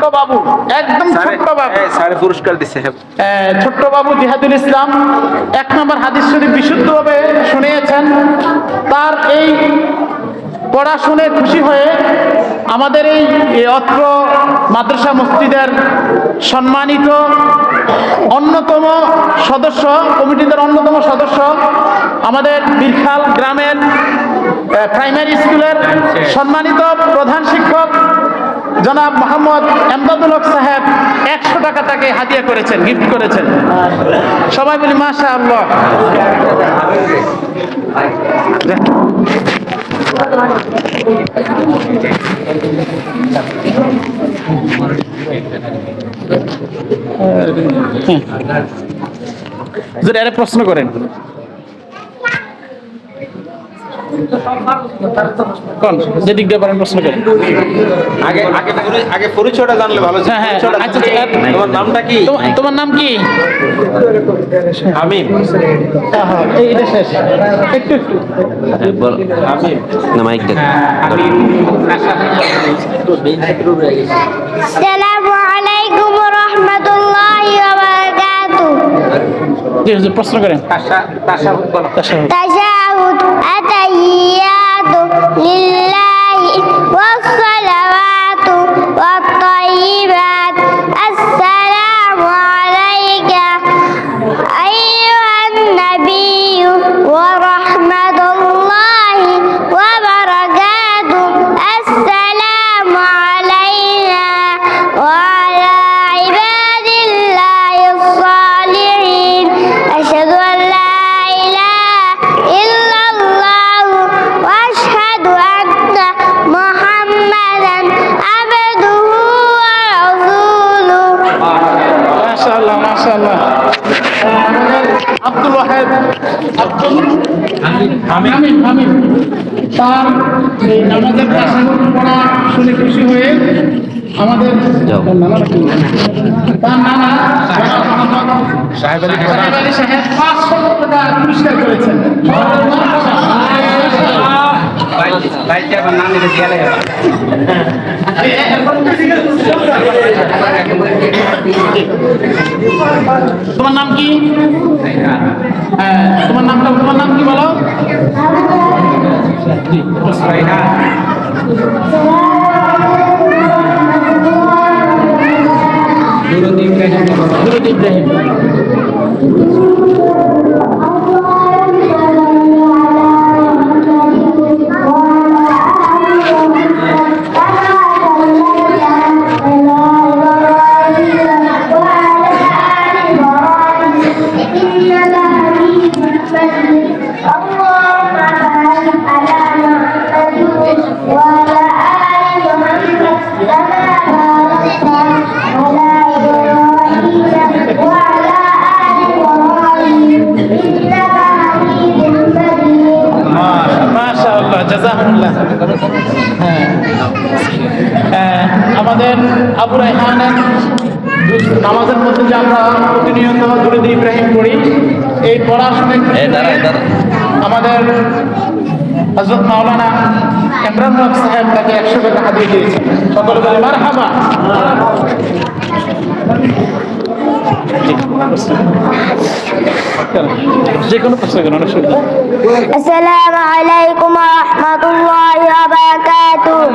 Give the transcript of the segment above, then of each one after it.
ছোট্ট বাবু একদম ছোট্ট বাবু। স্যার পুরস্কার দিচ্ছে হ্যাঁ। ছোট্ট বাবু জিহাদুল ইসলাম এক নম্বর হাদিস শরীফ বিশুদ্ধভাবে শুনিয়েছেন। তার এই পড়া শুনে খুশি হয়ে আমাদের এই এই অত্র মাদ্রাসা মসজিদের সম্মানিত অন্যতম সদস্য কমিটিদের অন্যতম সদস্য আমাদের বীরখাল গ্রামের প্রাইমারি স্কুলের সম্মানিত প্রধান শিক্ষক জনাব মোহাম্মদ এমদাদুল হক সাহেব একশো টাকা তাকে হাদিয়া করেছেন গিফট করেছেন সবাই বলি মাশা আল্লাহ যদি প্রশ্ন করেন কোন? যেদিক দিয়ে পারেন প্রশ্ন করেন। আগে আগে আগে পরিচয়টা জানলে ভালো হ্যাঁ হ্যাঁ আচ্ছা, আচ্ছা, আচ্ছা তোমার নামটা কি? তোমার নাম কি? আমি এইটা শেষ। একটু একটু। প্রশ্ন করেন। তাশাহুদ لله والصلوات والطيبات. হামিদ হামিদ তার এই নামাজের পড়া শুনে খুশি হয়ে আমাদের নানা তার নানা সাহেব আলী সাহেব পাঁচশো টাকা পুরস্কার করেছেন। তোমার নাম কি হ্যাঁ তোমার নামটা তোমার নাম কি বলো দুরুদ ইব্রাহিম মাশাআল্লাহ জাযাকুমুল্লাহ হ্যাঁ। হ্যাঁ, আমাদের আবু রায়হানের নামাজের মধ্যে যে আমরা প্রতিনিয়ত দুরুদ ইব্রাহিম পড়ি এই পড়াশোনা আমাদের হজরত মাওলানা ইমরান হক সাহেব তাকে একশো টাকা হাতিয়ে দিয়েছেন। সকলে বলে মার হাবা যে কোনো প্রশ্ন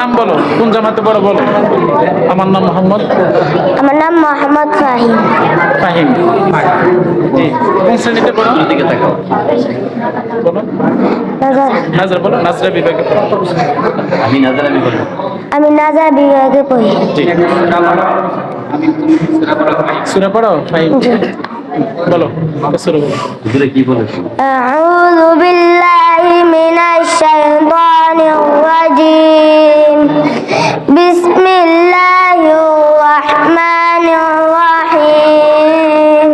নাম বলো কোন জামাতে বড় বলো। আমার নাম মোহাম্মদ। আমার নাম মোহাম্মদ ফাহিম। ফাহিম। জি কোন শ্রেণীতে পড়ো? দিকে তাকাও। বলো। নাজরা। বলো নাজরা বিভাগে আমি নাজরা বিভাগে আমি নাজরা বিভাগে পড়ি। জি। সুরা পড়ো? ফাইভ বলো সুরা বলো কি বলে আউযু বিল্লাহি মিনাশ শাইতানির রাজিম। বিসমিল্লাহির রাহমানির রাহিম।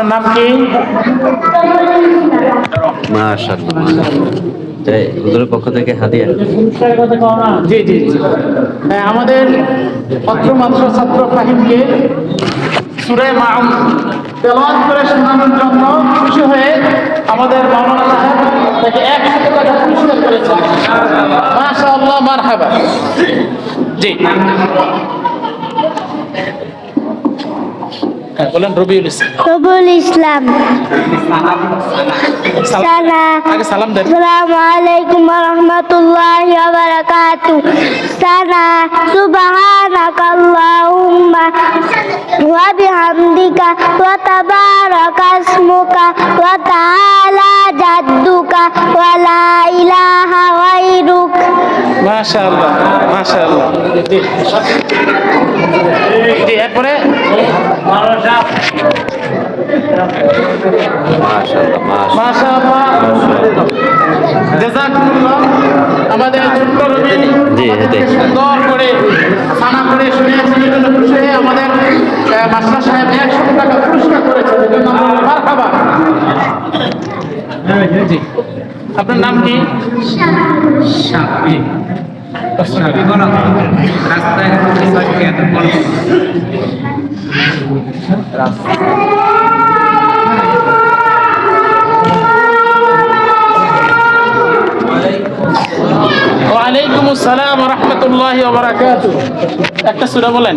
আপনার নাম কি? হুজুরের পক্ষ থেকে হাদিয়া। জি জি জি। হ্যাঁ, আমাদের পত্র মাত্র ছাত্র ফাহিমকে সুরে মাউন তেলাওয়াত করে শোনানোর জন্য খুশি হয়ে আমাদের মাওলানা সাহেব তাকে একশো টাকা পুরস্কার করেছেন। মাশাআল্লাহ মারহাবা। জি। বলেন রবিউল ইসলাম রবুল ইসলাম সানা আগে সালাম দেন আসসালামু আলাইকুম ওয়া রাহমাতুল্লাহি ওয়া বারাকাতুহু সানা সুবহানাকা আল্লাহুম্মা ওয়া বিহামদিকা ওয়া তাবারাকা ইসমুকা ওয়া তাআলা জাদ্দুকা ওয়া লা ইলাহা গায়রুক মাশা আল্লাহ মাশা আল্লাহ জি জি এরপরে আমাদের ছোট্ট রবি জি, জি। সুন্দর করে সানা করে শুনিয়েছেন জন্য আমাদের মাস্টার সাহেব একশো টাকা পুরস্কার করেছেন মারহাবা। জি। আপনার নাম কি? ওয়ালাইকুম আসসালাম রহমতুল্লাহ একটা সুরা বলেন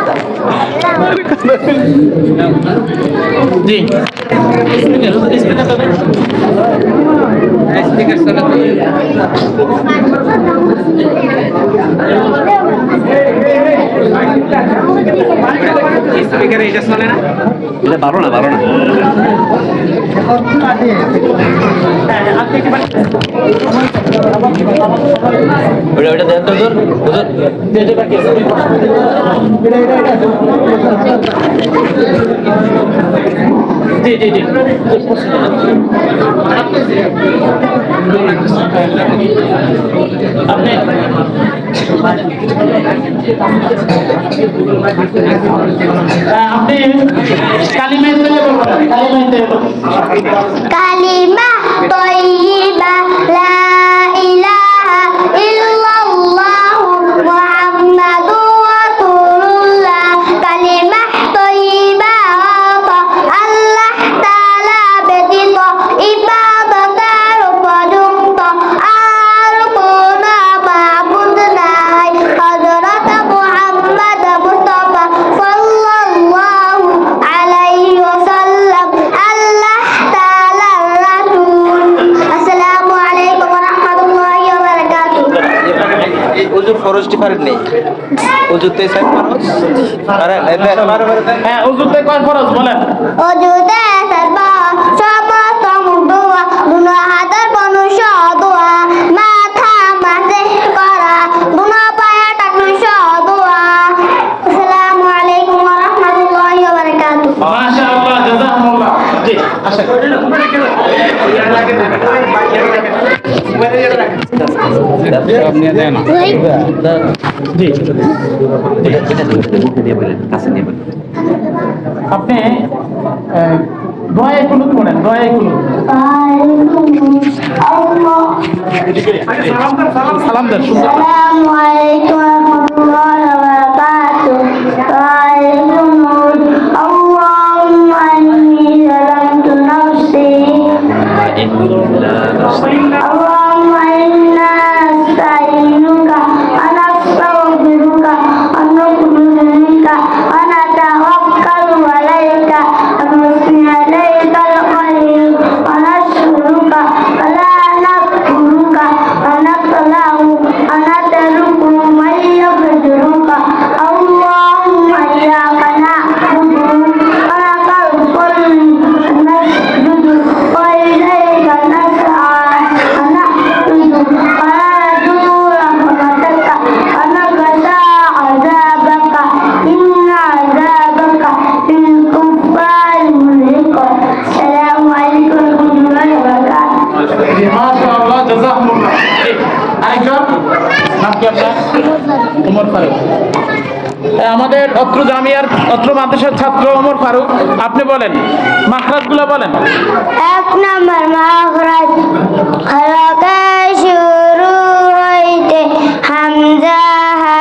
জি স্পিকার তো দেন। এটা পারো না পারো না ওটা ওটা দেন তো বাকি আছে। জি জি জি Kalimah, toyibah, la ilah. ফরজটি পারেন নেই অজুতে সাইড ফরজ হ্যাঁ অজুতে কয় ফরজ বলেন? অযুতে আপনি আহ, কুলুত কুনুত পড়েন কুলুত সালাম দেন সুন্দর মাদ্রাসার ছাত্র ওমর ফারুক, আপনি বলেন মাখরাজগুলা বলেন। এক নম্বর মাখরাজ শুরু হইতে হামজা হা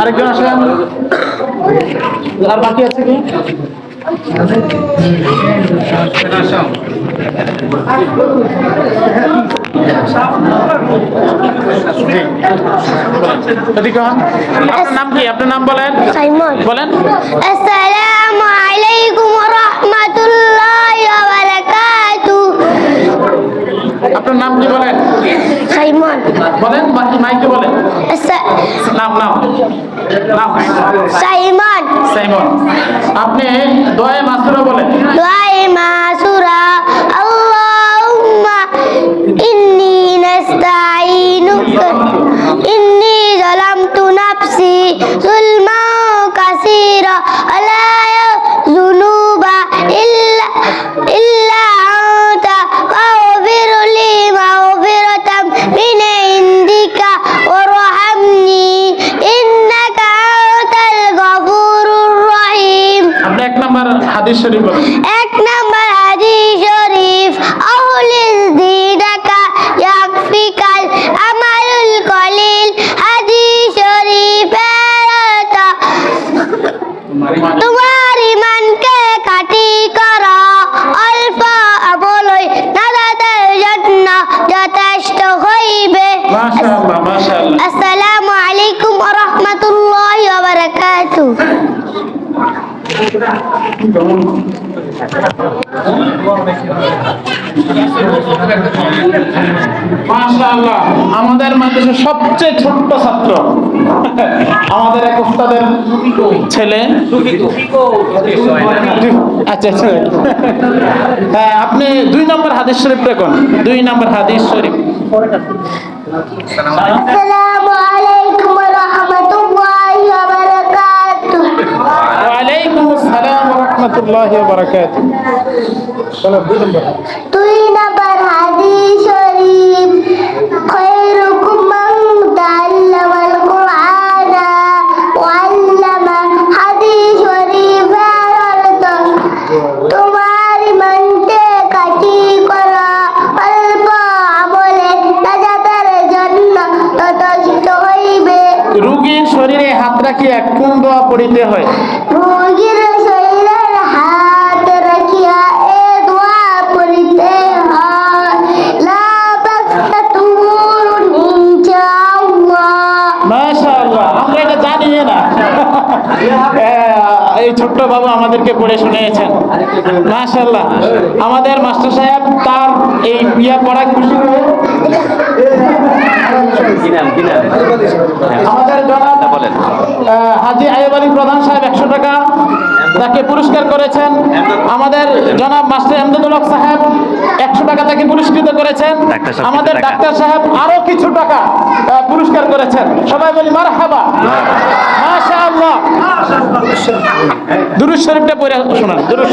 আরেকজন আসেন। আর বাকি আছে কি? আপনার নাম কি? আপনার নাম বলেন। বলেন। আসসালামু আলাইকুম ওয়া রাহমাতুল্লাহি ওয়া বারাকাতুহু আপনার নাম কি বলেন? সাইমন। বলেন বাকি মাইকে বলেন। নাম নাম। সাইমন সাইমন আপনি দয়ে মাসুরা বলেন। দোয়াই মাসুরা আল্লাহুম্মা ইন্নী নাস্তাঈনুকা ইন্নী যালামতু নাফসি যুলমা কাসীরা আলা হাদিস শরীফ মাশাআল্লাহ আমাদের মাদ্রাসার সবচেয়ে ছোট্ট ছাত্র। আমাদের এক উস্তাদের ছেলে। আচ্ছা আচ্ছা। হ্যাঁ আপনি দুই নম্বর হাদিস শরীফ দেখুন। দুই নম্বর হাদিস শরীফ। আসসালামু আলাইকুম ওয়া রাহমাতুল্লাহি ওয়া বারাকাতুহু। ওয়ালাইকুম আসসালাম ওয়া রাহমাতুল্লাহি ওয়া বারাকাতুহু। চলো দুই নম্বর জানি না। এই ছোট্ট বাবু আমাদেরকে পড়ে শুনিয়েছেন। মাশাআল্লাহ আমাদের মাস্টার সাহেব তার এই ইয়া পড়া খুশি হয়ে হাজি আয়ুব আলী প্রধান সাহেব একশো টাকা তাকে পুরস্কার করেছেন। আমাদের জনাব মাস্টার এমদাদুল সাহেব একশো টাকা তাকে পুরস্কৃত করেছেন। আমাদের ডাক্তার সাহেব আরও কিছু টাকা পুরস্কার করেছেন। সবাই বলি মার হাবা মাশাআল্লাহ। দুরুজ শরীফটা পড়ে শোনান। দুরুজ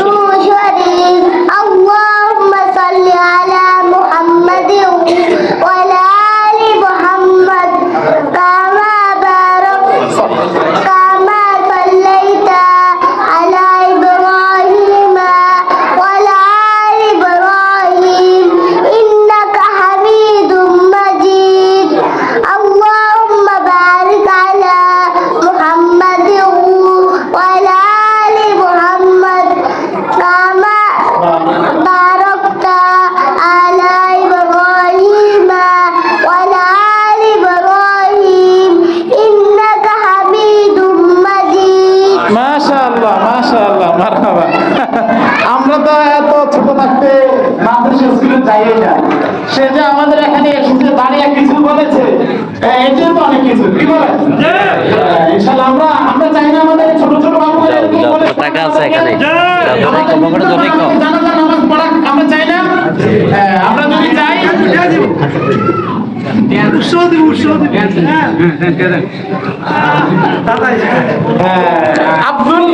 আব্দুল,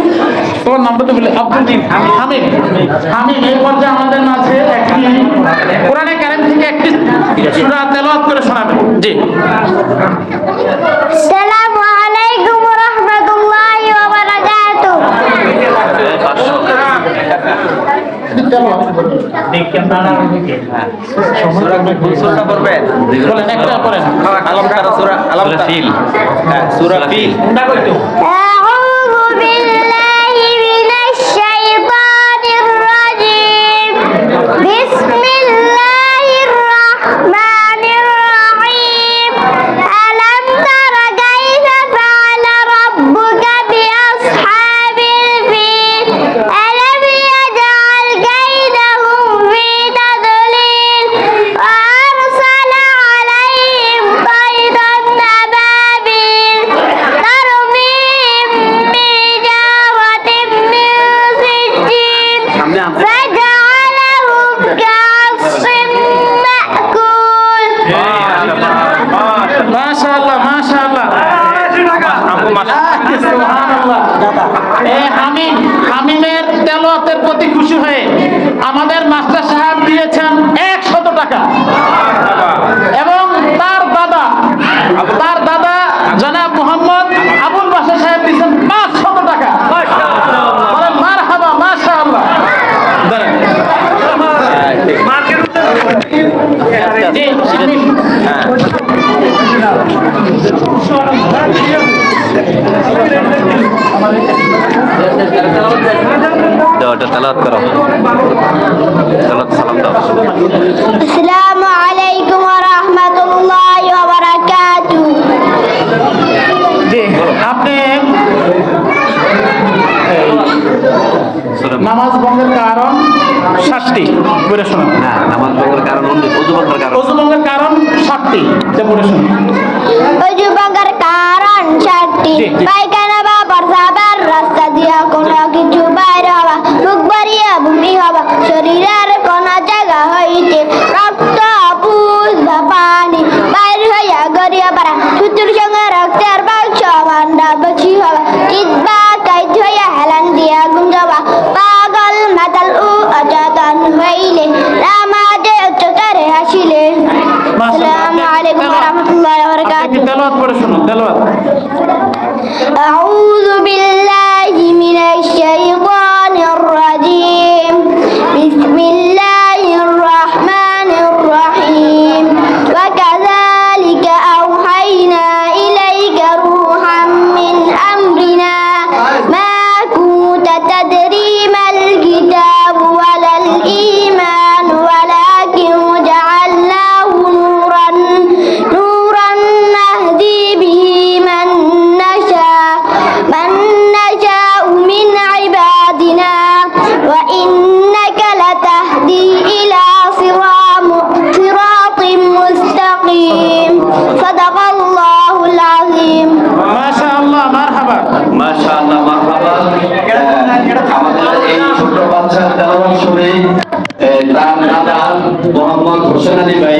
তোমার নামটা তো বলে আব্দুল দিন হামিদ হামিদ এই পর্যায়ে আমাদের মাঝে একটি কোরআনে কারিম থেকে একটি সুরা তেলাওয়াত করে শোনাবেন। জি। কোন সূরাটা পড়বেন বলেন একটা করেন আলম তারা সূরা আলম ফিল। হ্যাঁ সূরা ফিল। দাও এটা তেলাওয়াত করো। তেলাওয়াত সালাম দাও। আসসালামু আলাইকুম ওয়া রাহমাতুল্লাহি ওয়া বারাকাতুহু। জি আপনি নামাজ ভঙ্গের কারণ সাতটি পড়ে শোনো। না নামাজ ভঙ্গের কারণ অজু ভঙ্গের কারণ। অজু ভঙ্গের কারণ সাতটি যে পড়ে শোনো। অজু ভঙ্গের কারণ সাতটি। পায়খানা বা প্রস্রাব আলিম মাশাআল্লাহ মারহাবা। মাশাআল্লাহ মারহাবা। আমাদের এই ছোট বাচ্চা তেলাওয়াত শুনে তার দাদা মোহাম্মদ হোসেন আলী ভাই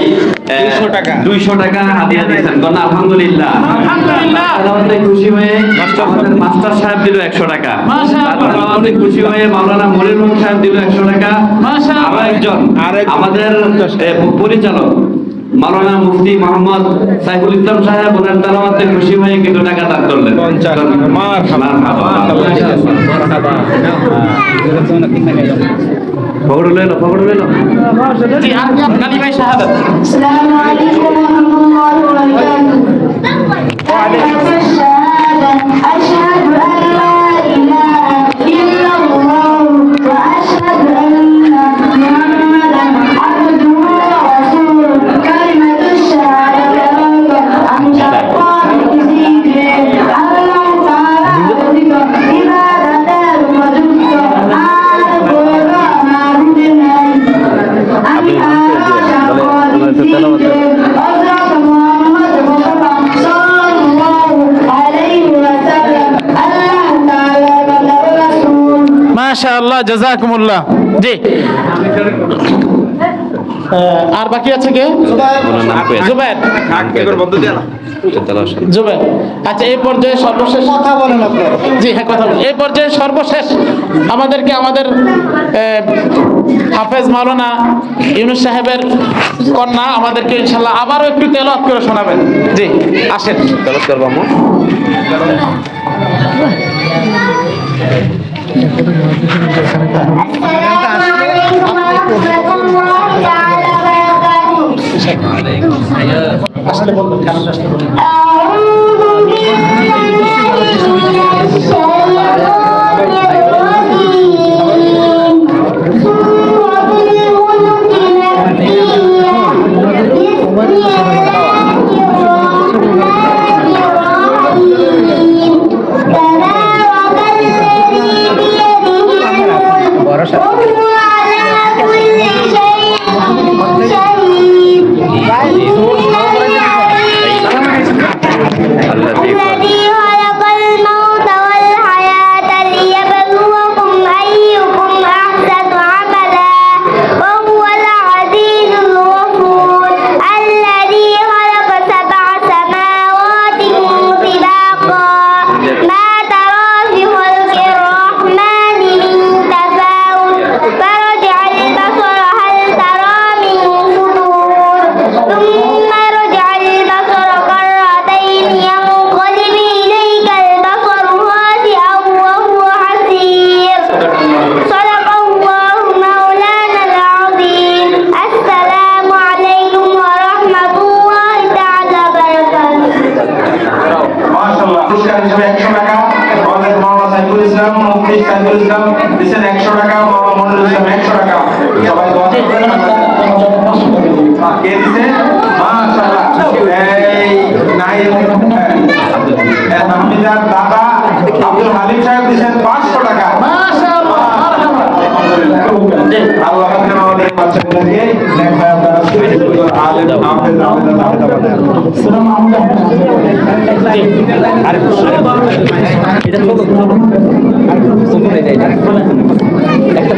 200 টাকা। 200 টাকা হাদিয়া দিয়েছেন। কোন আলহামদুলিল্লাহ। আলহামদুলিল্লাহ। তাহলে খুশি হয়ে আমাদের মাস্টার সাহেব দিল 100 টাকা। মাশাআল্লাহ। অনেক খুশি হয়ে মাওলানা মনির সাহেব দিল 100 টাকা। মাশাআল্লাহ। আরেকজন আমাদের পরিচালক। মাওলানা মুফতি মোহাম্মদ সাইফুল ইসলাম সাহেব ওনার তালামাতে খুশি হয়ে কিন্তু টাকা দান করলেন। মারহাবা। ফখরুল আপনি ফখরুল ভাই জি জাজাকুমুল্লাহ। জি। আর বাকি আছে কে? জুবের জুবের আচ্ছা এই পর্যায়ে সর্বশেষ কথা বলেন জি হ্যাঁ কথা বলেন। এই পর্যায়ে সর্বশেষ আমাদেরকে আমাদের হাফেজ মাওলানা ইউনুস সাহেবের কন্যা আমাদেরকে ইনশাল্লাহ আবারও একটু তেল তেলত করে শোনাবেন। জি আসেন। তেলত করব Yeah. ভরসা ছেলেদেরকে লেখায় তারা আলেম আহমেদ আহমেদ আহমেদ বানায় সুনাম আহমেদ আর একটা